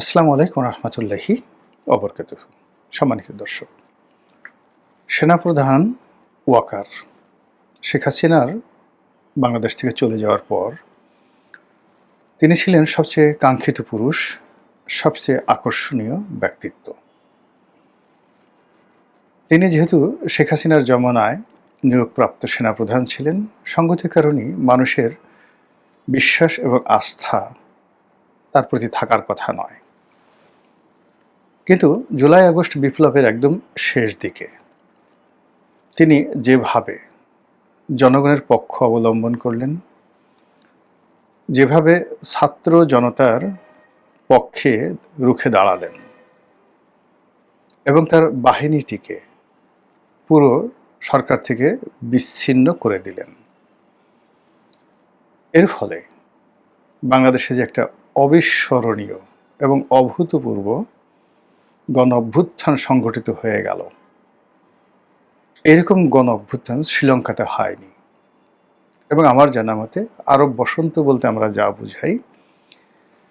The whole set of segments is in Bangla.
আসসালামু আলাইকুম রহমতুল্লাহি অবরকাত সম্মানিত দর্শক, সেনাপ্রধান ওয়াকার শেখ হাসিনার বাংলাদেশ থেকে চলে যাওয়ার পর তিনি ছিলেন সবচেয়ে কাঙ্ক্ষিত পুরুষ, সবচেয়ে আকর্ষণীয় ব্যক্তিত্ব। তিনি যেহেতু শেখ হাসিনার জমানায় নিয়োগপ্রাপ্ত সেনাপ্রধান ছিলেন সঙ্গত কারণেই মানুষের বিশ্বাস এবং আস্থা তার প্রতি থাকার কথা নয়। কিন্তু জুলাই, আগস্ট বিপ্লবের একদম শেষ দিকে। তিনি যেভাবে জনগণের পক্ষ অবলম্বন করলেন, যেভাবে ছাত্র জনতার পক্ষে রুখে দাঁড়ালেন এবং তার বাহিনীটিকে পুরো সরকার থেকে বিচ্ছিন্ন করে দিলেন। এর ফলে বাংলাদেশে যে একটা অবিস্মরণীয় এবং অভূতপূর্ব গণ অভ্যুত্থান সংঘটিত হয়ে গেল। এরকম গণ অভ্যুত্থান শ্রীলঙ্কাতে হয়নি। এবং আমার জানা মতে আরব বসন্ত বলতে আমরা যা বুঝাই,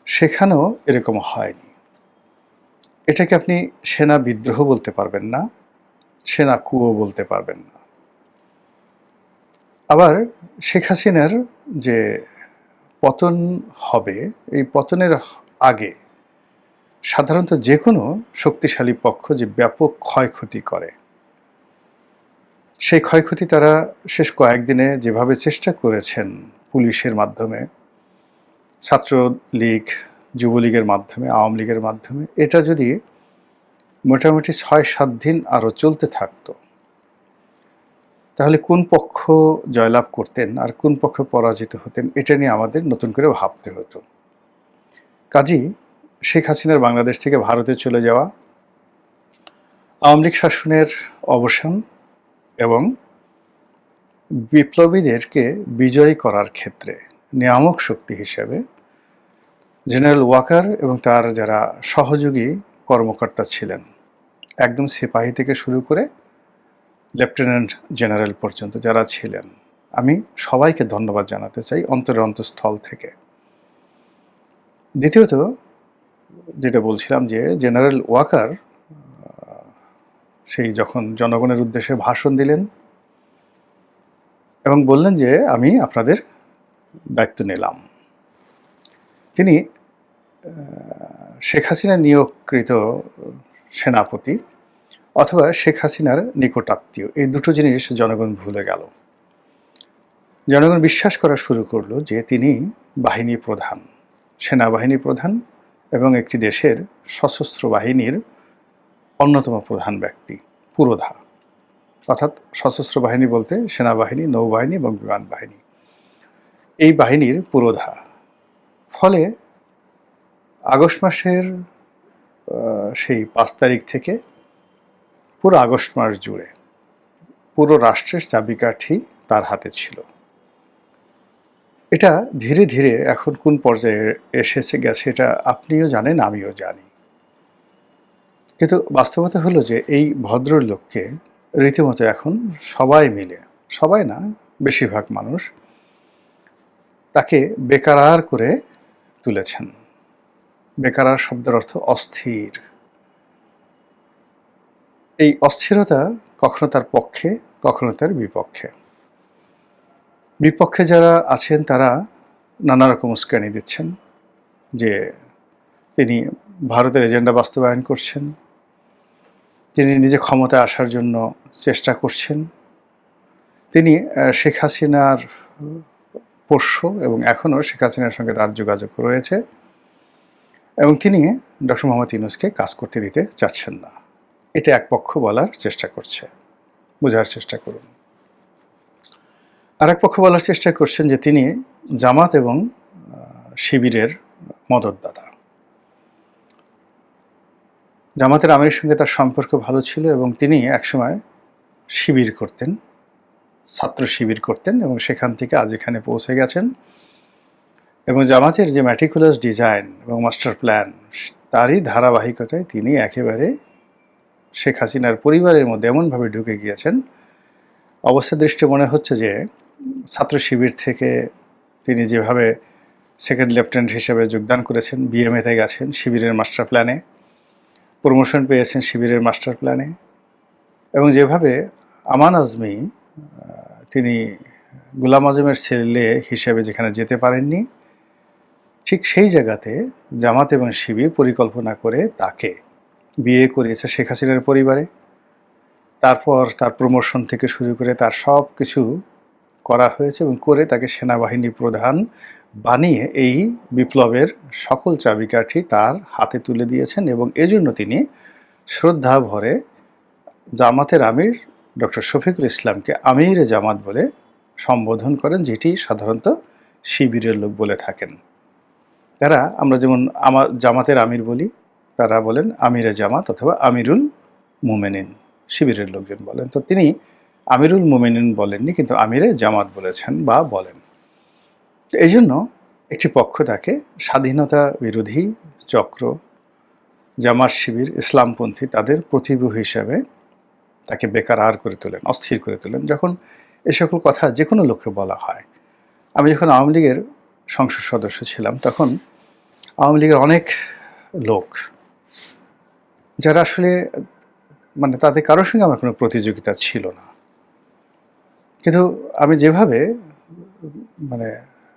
সেখানেও এরকম হয়নি। এটাকে আপনি সেনা বিদ্রোহ বলতে পারবেন না, সেনা কুয়ো বলতে পারবেন না। আবার শেখ হাসিনার যে পতন হবে, এই পতনের আগে সাধারণত যে কোনো শক্তিশালী পক্ষ যে ব্যাপক ক্ষয়ক্ষতি করে। সেই ক্ষয়ক্ষতি তারা শেষ কয়েকদিনে যেভাবে চেষ্টা করেছেন পুলিশের মাধ্যমে ছাত্র লীগ যুবলীগের মাধ্যমে আওয়ামী লীগের মাধ্যমে, এটা যদি মোটামুটি ছয় সাত দিন আরও চলতে থাকতো, তাহলে কোন পক্ষ জয়লাভ করতেন আর কোন পক্ষ পরাজিত হতেন, এটা নিয়ে আমাদের নতুন করে ভাবতে হতো। কাজী শেখ হাসিনার বাংলাদেশ থেকে ভারতে চলে যাওয়া, আওয়ামী লীগ শাসনের অবসান এবং বিপ্লবীদেরকে বিজয়ী করার ক্ষেত্রে নিয়ামক শক্তি হিসেবে জেনারেল ওয়াকার এবং তার যারা সহযোগী কর্মকর্তা ছিলেন, একদম সিপাহী থেকে শুরু করে লেফটেন্যান্ট জেনারেল পর্যন্ত যারা ছিলেন, আমি সবাইকে ধন্যবাদ জানাতে চাই অন্তরের অন্তঃস্থল থেকে। দ্বিতীয়ত যেটা বলছিলাম যে জেনারেল ওয়াকার সেই যখন জনগণের উদ্দেশ্যে ভাষণ দিলেন এবং বললেন যে আমি আপনাদের দায়িত্ব নিলাম। তিনি শেখ হাসিনা নিয়োগকৃত সেনাপতি অথবা শেখ হাসিনার নিকটাত্মীয় এই দুটো জিনিস জনগণ ভুলে গেল। জনগণ বিশ্বাস করা শুরু করল যে তিনি বাহিনী প্রধান, সেনাবাহিনী প্রধান এবং একটি দেশের সশস্ত্র বাহিনীর অন্যতম প্রধান ব্যক্তি, পুরোধা। অর্থাৎ সশস্ত্র বাহিনী বলতে সেনাবাহিনী, নৌবাহিনী এবং বিমান বাহিনী। এই বাহিনীর পুরোধা। ফলে আগস্ট মাসের সেই পাঁচ তারিখ থেকে পুরো আগস্ট মাস জুড়ে পুরো রাষ্ট্রের চাবিকাঠি তার হাতে ছিল। এটা ধীরে ধীরে এখন কোন পর্যায়ে এসেছে গেছে এটা আপনিও জানেন, আমিও জানি। কিন্তু বাস্তবতা হলো যে এই ভদ্রলোককে রীতিমতো এখন সবাই মিলে, সবাই না, বেশিরভাগ মানুষ তাকে বেকারার করে তুলেছেন। বেকারার শব্দের অর্থ অস্থির। এই অস্থিরতা কখনো তার পক্ষে, কখনো তার বিপক্ষে। বিপক্ষে যারা আছেন, তারা নানা রকম উস্কানি দিচ্ছেন যে তিনি ভারতের এজেন্ডা বাস্তবায়ন করছেন, তিনি নিজে ক্ষমতায় আসার জন্য চেষ্টা করছেন, তিনি শেখ হাসিনার পোষ্য এবং এখনও শেখ হাসিনার সঙ্গে তার যোগাযোগ রয়েছে এবং তিনি ডক্টর মোহাম্মদ ইউনুসকে কাজ করতে দিতে চাচ্ছেন না। এটা এক পক্ষ বলার চেষ্টা করছে। বোঝার চেষ্টা করুন। আর এক পক্ষ বলার চেষ্টা করছেন যে তিনি জামাত এবং শিবিরের মদতদাতা। জামাতের আমিরের সঙ্গে তার সম্পর্ক ভালো ছিল এবং তিনি একসময় শিবির করতেন, ছাত্র শিবির করতেন এবং সেখান থেকে আজ এখানে পৌঁছে গেছেন। এবং জামাতের যে ম্যাটিকুলাস ডিজাইন এবং মাস্টার প্ল্যান তারই ধারাবাহিকতায় তিনি একেবারে শেখ হাসিনার পরিবারের মধ্যে এমনভাবে ঢুকে গিয়েছেন। অবস্থা দৃষ্টি মনে হচ্ছে যে ছাত্র শিবির থেকে তিনি যেভাবে সেকেন্ড লেফটেন্যান্ট হিসেবে যোগদান করেছেন বিএমএতে গেছেন শিবিরের মাস্টার প্ল্যানে প্রমোশন পেয়েছেন শিবিরের মাস্টার প্ল্যানে এবং যেভাবে আমান আজমি তিনি গুলাম আজমের ছেলে হিসেবে যেখানে যেতে পারেননি, ঠিক সেই জায়গাতে জামাত এবং শিবির পরিকল্পনা করে তাকে বিয়ে করিয়েছে শেখ হাসিনার পরিবারে। তারপর তার প্রমোশন থেকে শুরু করে তার সব কিছু করা হয়েছে এবং করে তাকে সেনাবাহিনী প্রধান বানিয়ে এই বিপ্লবের সকল চাবিকাঠি তার হাতে তুলে দিয়েছেন এবং এজন্য তিনি শ্রদ্ধা ভরে জামাতের আমির ডক্টর শফিকুল ইসলামকে আমির জামাত বলে সম্বোধন করেন, যেটি সাধারণত শিবিরের লোক বলে থাকেন। তারা আমরা যেমন আমার জামাতের আমির বলি, তারা বলেন আমিরে জামাত অথবা আমিরুল মুমেনিন, শিবিরের লোকজন বলেন। তো তিনি আমিরুল মুমেনিন বলেননি, কিন্তু আমিরে জামাত বলেছেন বা বলেন। এই জন্য একটি পক্ষ তাকে স্বাধীনতা বিরোধী চক্র, জামাত শিবির, ইসলামপন্থী তাদের প্রতিভূ হিসাবে তাকে বেকার আর করে তোলেন, অস্থির করে তোলেন। যখন এ সকল কথা যে কোনো লোককে বলা হয়, আমি যখন আওয়ামী লীগের সংসদ সদস্য ছিলাম, তখন আওয়ামী লীগের অনেক লোক, যারা আসলে মানে তাদের কারোর সঙ্গে আমার কোনো প্রতিযোগিতা ছিল না। কিন্তু আমি যেভাবে মানে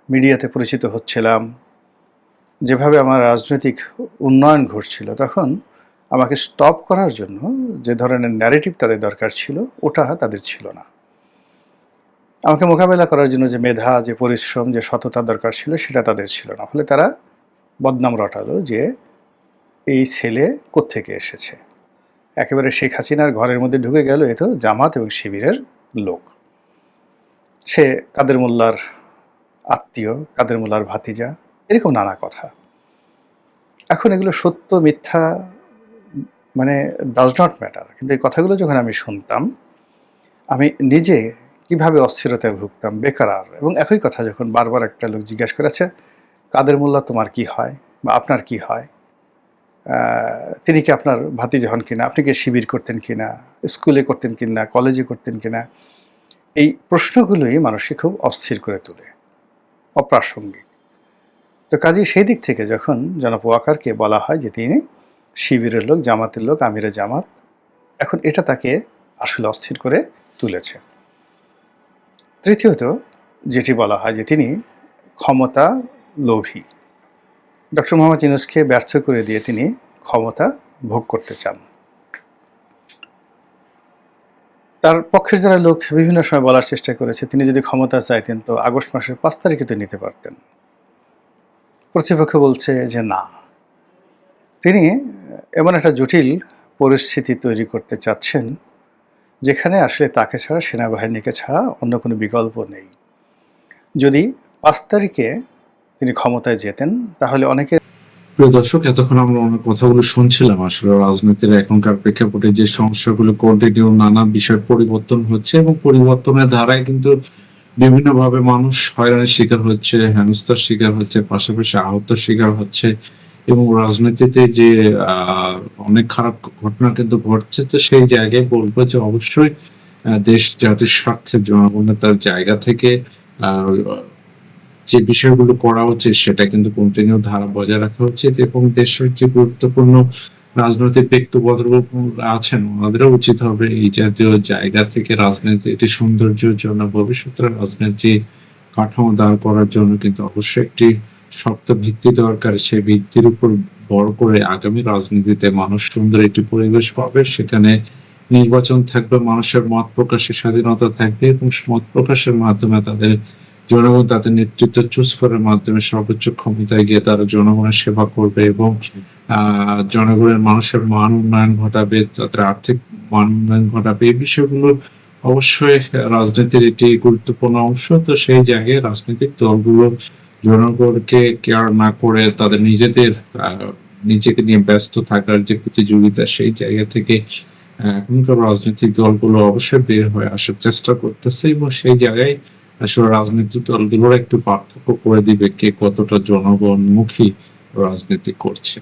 মিডিয়াতে পরিচিত হচ্ছিলাম, যেভাবে আমার রাজনৈতিক উন্নয়ন ঘটছিল, তখন আমাকে স্টপ করার জন্য যে ধরনের ন্যারেটিভ তাদের দরকার ছিল, ওটা তাদের ছিল না। আমাকে মোকাবেলা করার জন্য যে মেধা, যে পরিশ্রম, যে সততা দরকার ছিল, সেটা তাদের ছিল না। ফলে তারা বদনাম রটালো যে, এই ছেলে কোত্থেকে এসেছে? একেবারে শেখ হাসিনার ঘরের মধ্যে ঢুকে গেল এ তো জামাত এবং শিবিরের লোক। সে কাদের মোল্লার আত্মীয়, কাদের মোল্লার ভাতিজা, এরকম নানা কথা। এখন এগুলো সত্য, মিথ্যা মানে ডাজ নট ম্যাটার কিন্তু এই কথাগুলো যখন আমি শুনতাম, আমি নিজে কীভাবে অস্থিরতায় ভুগতাম, বেকার এবং একই কথা যখন বারবার একটা লোক জিজ্ঞাসা করেছে কাদের মোল্লা, তোমার কি হয়? বা আপনার কি হয়? তিনি কি আপনার ভাতিজা হন কিনা? আপনি কি শিবির করতেন কিনা? স্কুলে করতেন কিনা? কলেজে করতেন কিনা? এই প্রশ্নগুলোই মানুষকে খুব অস্থির করে তোলে, অপ্রাসঙ্গিক। তো কাজেই সেই দিক থেকে যখন জনাব ওয়াকারকে বলা হয় যে তিনি শিবিরের লোক, জামাতের লোক, আমিরে জামাত, এখন এটা তাকে আসলে অস্থির করে তুলেছে। তৃতীয়ত, যেটি বলা হয় যে তিনি ক্ষমতা লোভী। ডক্টর মোহাম্মদ ইউনুসকে ব্যর্থ করে দিয়ে তিনি ক্ষমতা ভোগ করতে চান। তার পক্ষের যারা লোক, বিভিন্ন সময় বলার চেষ্টা করেছে, তিনি যদি ক্ষমতা চাইতেন তো আগস্ট মাসের পাঁচ তারিখে তো নিতে পারতেন। প্রতিপক্ষ বলছে যে না। তিনি এমন একটা জটিল পরিস্থিতি তৈরি করতে চাচ্ছেন, যেখানে আসলে তাকে ছাড়া, সেনাবাহিনীকে ছাড়া অন্য কোনো বিকল্প নেই। যদি পাঁচ তারিখে তিনি ক্ষমতায় যেতেন, তাহলে অনেকে প্রিয় দর্শক, এতক্ষণ আমরা অনেক কথাগুলো শুনছিলাম। আসলে রাজনীতির এখনকার প্রেক্ষাপটে যে সমস্যাগুলো কন্টিনিউ নানা বিষয় পরিবর্তন হচ্ছে এবং পরিবর্তনের ধারায় কিন্তু বিভিন্ন ভাবে মানুষ হয়রানির শিকার হচ্ছে, হেনস্থার শিকার হচ্ছে, পাশাপাশি আহতের শিকার হচ্ছে এবং রাজনীতিতে যে অনেক খারাপ ঘটনা কিন্তু ঘটছে, তো সেই জায়গায় বলব যে অবশ্যই দেশ জাতির স্বার্থে জনগণের তার জায়গা থেকে যে বিষয়গুলো করা উচিত সেটা কিন্তু কন্টিনিউ ধারা বজায় রাখা উচিত এবং দেশের যে গুরুত্বপূর্ণ রাজনৈতিক ব্যক্তিবর্গ আছেন, ওনাদেরও উচিত হবে এই জাতীয় জায়গা থেকে রাজনীতি, এটি সৌন্দর্যের জন্য, ভবিষ্যতের রাজনীতি কাঠামো দাঁড় করার জন্য কিন্তু অবশ্যই একটি শক্ত ভিত্তি দরকার। সেই ভিত্তির উপর বড় করে আগামী রাজনীতিতে মানুষ সুন্দর একটি পরিবেশ পাবে। সেখানে নির্বাচন থাকবে, মানুষের মত প্রকাশের স্বাধীনতা থাকবে এবং মত প্রকাশের মাধ্যমে তাদের জনগণ তাদের নেতৃত্ব চুজ করার মাধ্যমে সর্বোচ্চ ক্ষমতায় গিয়ে তারা জনগণের সেবা করবে এবং জনগণের মানুষের মান উন্নয়ন ঘটাবে তাদের আর্থিক মান উন্নয়ন ঘটাবে। এই বিষয়গুলো অবশ্যই রাজনীতির একটি গুরুত্বপূর্ণ অংশ। তো সেই জায়গায় রাজনৈতিক দলগুলো জনগণকে কেয়ার না করে তাদের নিজেদের নিজেকে নিয়ে ব্যস্ত থাকার যে প্রতিযোগিতা সেই জায়গা থেকে এখনকার রাজনৈতিক দলগুলো অবশ্যই বের হয়ে আসার চেষ্টা করতেছে এবং সেই জায়গায় আসলে রাজনৈতিক দলগুলোর একটু পার্থক্য করে দিবে কে কতটা জনগণমুখী রাজনীতি করছে।